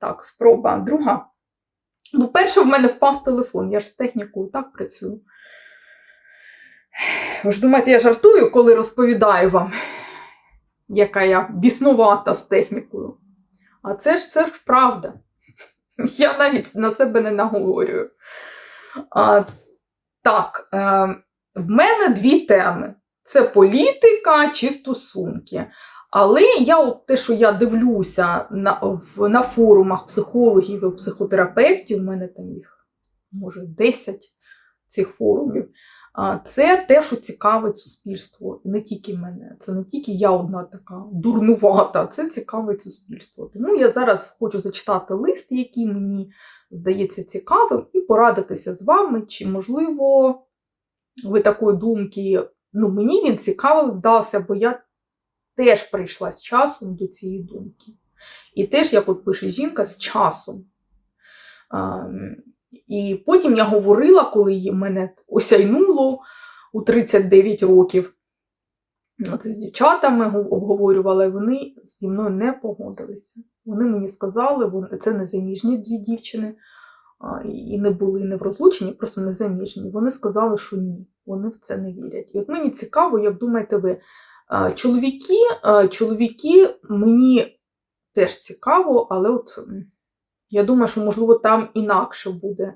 Так, спроба. Друга. Ну, перше, в мене впав телефон. Я ж з технікою так працюю. Ви ж думаєте, я жартую, коли розповідаю вам, яка я біснувата з технікою. А це ж це ж правда. Я навіть на себе не наговорюю. А, так, е, в мене дві теми: це політика чи стосунки. Але я, от те, що я дивлюся на, в, на форумах психологів і психотерапевтів, в мене там їх може 10 цих форумів. Це те, що цікавить суспільство, не тільки мене. Це не тільки я одна така дурнувата, це цікавить суспільство. Тому я зараз хочу зачитати лист, який мені здається цікавим, і порадитися з вами, чи, можливо, ви такої думки, ну, мені він цікавий здався, бо я теж прийшла з часом до цієї думки. І теж, як от пише жінка, з часом. А, і потім я говорила, коли мене осяйнуло у 39 років. Оце з дівчатами обговорювала, і вони зі мною не погодилися. Вони мені сказали, вони, це незаміжні дві дівчини, і не були не в розлученні, просто незаміжні. Вони сказали, що ні, вони в це не вірять. І от мені цікаво, як думаєте ви, чоловіки, чоловіки мені теж цікаво, але от я думаю, що, можливо, там інакше буде.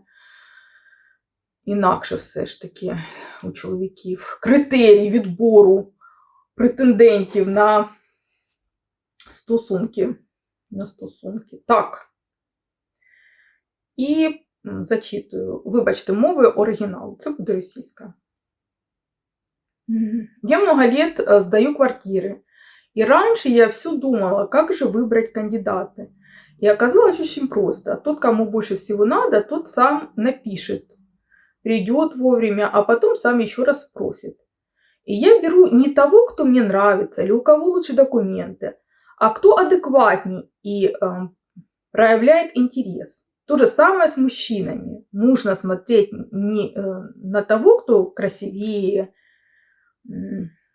Інакше все ж таки у чоловіків. Критерії відбору претендентів на стосунки. На стосунки. Так. І зачитую. Вибачте, мови оригіналу. Це буде російська. Я много лет э, сдаю квартиры. И раньше я все думала, как же выбрать кандидата. И оказалось очень просто. Тот, кому больше всего надо, тот сам напишет. Придет вовремя, а потом сам еще раз спросит. И я беру не того, кто мне нравится или у кого лучше документы, а кто адекватней и эм, проявляет интерес. То же самое с мужчинами. Нужно смотреть не э, на того, кто красивее,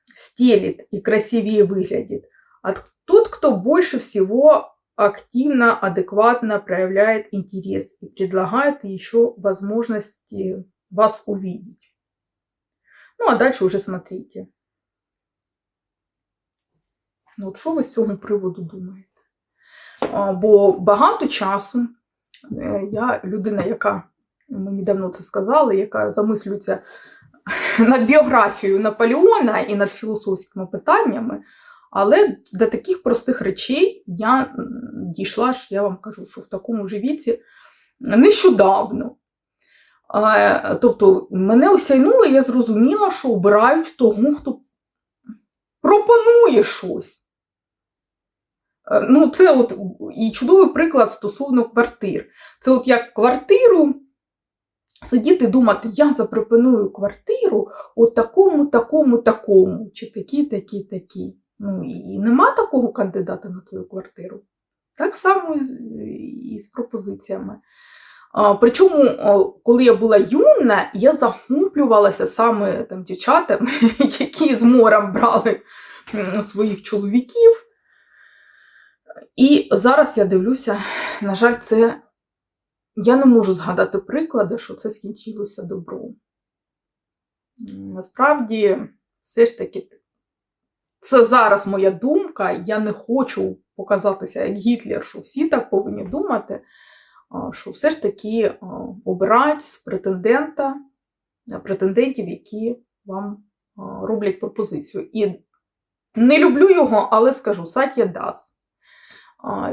стелит и красивее выглядит, а тот, кто больше всего активно, адекватно проявляет интерес и предлагает еще возможности вас увидеть. Ну, а дальше уже смотрите. Ну, от що ви з цього приводу думаєте? А, Бо багато часу е, я людина, яка мені давно це сказала, яка замислюється над біографією Наполеона і над філософськими питаннями, але до таких простих речей я дійшла я вам кажу, що в такому ж віці нещодавно. Тобто мене осяйнуло, я зрозуміла, що обирають того, хто пропонує щось. Е, Ну, це от і чудовий приклад стосовно квартир. Це от як квартиру сидіти і думати, я запропоную квартиру от такому, такому, такому, чи такій, такій, такій. Ну, і нема такого кандидата на твою квартиру. Так само і з, пропозиціями. Причому, коли я була юна, я захоплювалася саме там, дівчатами, які з морем брали своїх чоловіків. І зараз я дивлюся, на жаль, це я не можу згадати приклади, що це скінчилося добром. Насправді, все ж таки, це зараз моя думка. Я не хочу показатися як Гітлер, що всі так повинні думати, що все ж таки обирають з претендента, претендентів, які вам роблять пропозицію. І не люблю його, але скажу, Сатія Дас.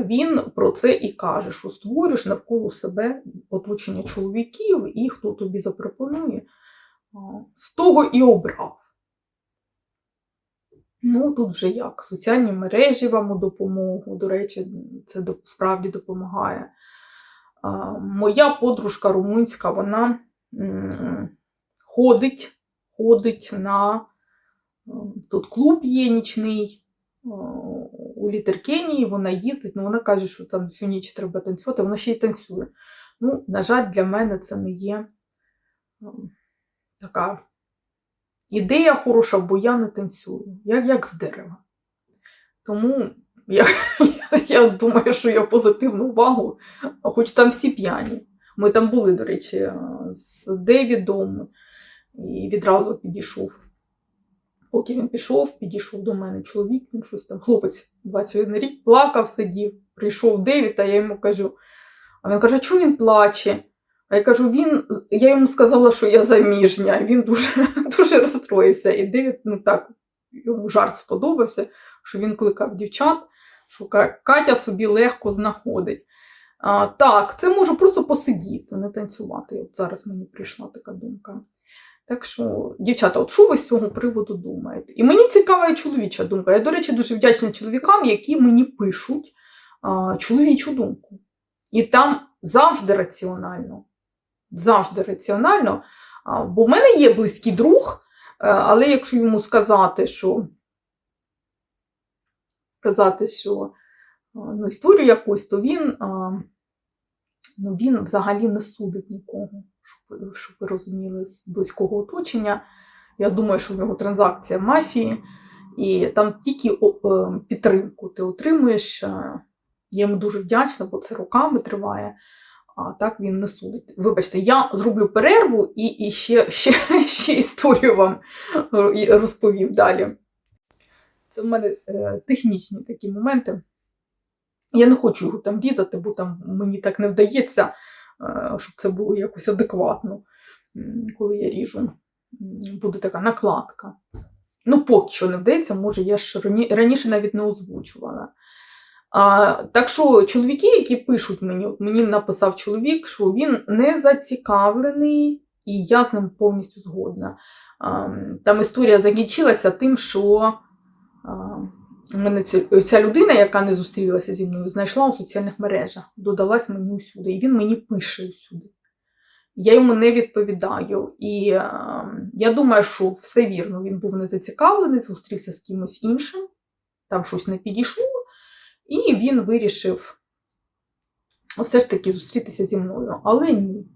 Він про це і каже, що створюєш навколо себе оточення чоловіків, і хто тобі запропонує, з того і обрав. Ну, тут вже як соціальні мережі вам у допомогу. До речі, це справді допомагає. Моя подружка румунська, вона ходить, ходить на тут клуб є нічний у Літеркенії, вона їздить, ну вона каже, що там всю ніч треба танцювати, вона ще й танцює. Ну, на жаль, для мене це не є така ідея хороша, бо я не танцюю, як, як з дерева. Тому Я, я думаю, що я позитивну увагу, хоч там всі п'яні. Ми там були, до речі, з Девідом, і відразу підійшов. Поки він пішов, підійшов до мене чоловік, він щось там, хлопець 21 рік, плакав, сидів. Прийшов Девід, а я йому кажу. А він каже, чому він плаче? А я кажу, він, я йому сказала, що я заміжня, він дуже, дуже розстроївся. І Девід, ну так, йому жарт сподобався, що він кликав дівчат, що Катя собі легко знаходить. А, так, це можу просто посидіти, не танцювати. От зараз мені прийшла така думка. Так що, дівчата, от що ви з цього приводу думаєте? І мені цікава чоловіча думка. Я, до речі, дуже вдячна чоловікам, які мені пишуть а, чоловічу думку. І там завжди раціонально. Завжди раціонально. А, бо в мене є близький друг, е, але якщо йому сказати, що сказати, що а, ну, історію якусь, то він, а, ну, він взагалі не судить нікого, щоб ви, щоб ви розуміли, з близького оточення. Я думаю, що в нього транзакція мафії, і там тільки е, підтримку ти отримуєш. е, Я йому дуже вдячна, бо це роками триває. А так він не судить. Вибачте, я зроблю перерву і, і ще, ще, ще історію вам е, розповів далі. Це в мене технічні такі моменти. Я не хочу його там різати, бо там мені так не вдається, е, щоб це було якось адекватно, коли я ріжу. Буде така накладка. Ну, поки що не вдається, може, я ж раніше навіть не озвучувала. А, так що чоловіки, які пишуть мені, от мені написав чоловік, що він не зацікавлений, і я з ним повністю згодна. А, там історія закінчилася тим, що а, мене ця, ця людина, яка не зустрілася зі мною, знайшла у соціальних мережах, додалась мені усюди, і він мені пише усюди. Я йому не відповідаю. І е, я думаю, що все вірно, він був не зацікавлений, зустрівся з кимось іншим, там щось не підійшло, і він вирішив все ж таки зустрітися зі мною. Але ні.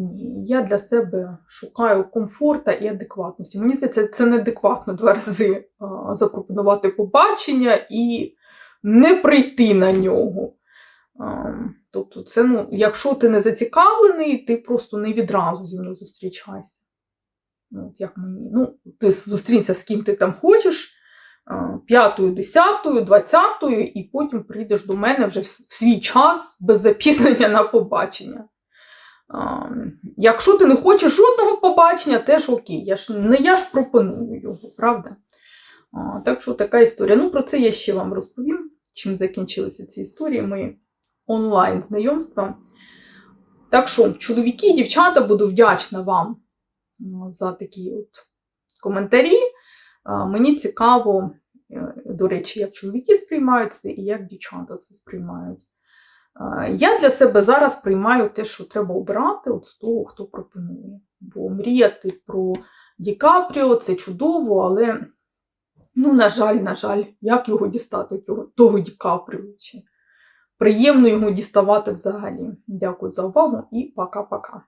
Ні, я для себе шукаю комфорта і адекватності. Мені здається, це неадекватно два рази а, запропонувати побачення і не прийти на нього. А, тобто, це, ну, якщо ти не зацікавлений, ти просто не відразу зі мною зустрічайся. Ну, як мені. Ну, ти зустрінься з ким ти там хочеш, п'ятою, десятою, двадцятою, і потім прийдеш до мене вже в свій час без запізнення на побачення. Якщо ти не хочеш жодного побачення, теж окей. Я ж, не я ж пропоную його, правда? А, Так що така історія. Ну, про це я ще вам розповім, чим закінчилися ці історії мої онлайн знайомства. Так що, чоловіки, і дівчата, буду вдячна вам за такі от коментарі. А, Мені цікаво, е, до речі, як чоловіки сприймають це і як дівчата це сприймають. Е, Я для себе зараз приймаю те, що треба обирати от з того, хто пропонує. Бо мріяти про Ді Капріо це чудово, але, ну, на жаль, на жаль, як його дістати, того, того Ді Капріо? Чи приємно його діставати взагалі. Дякую за увагу і пока-пока.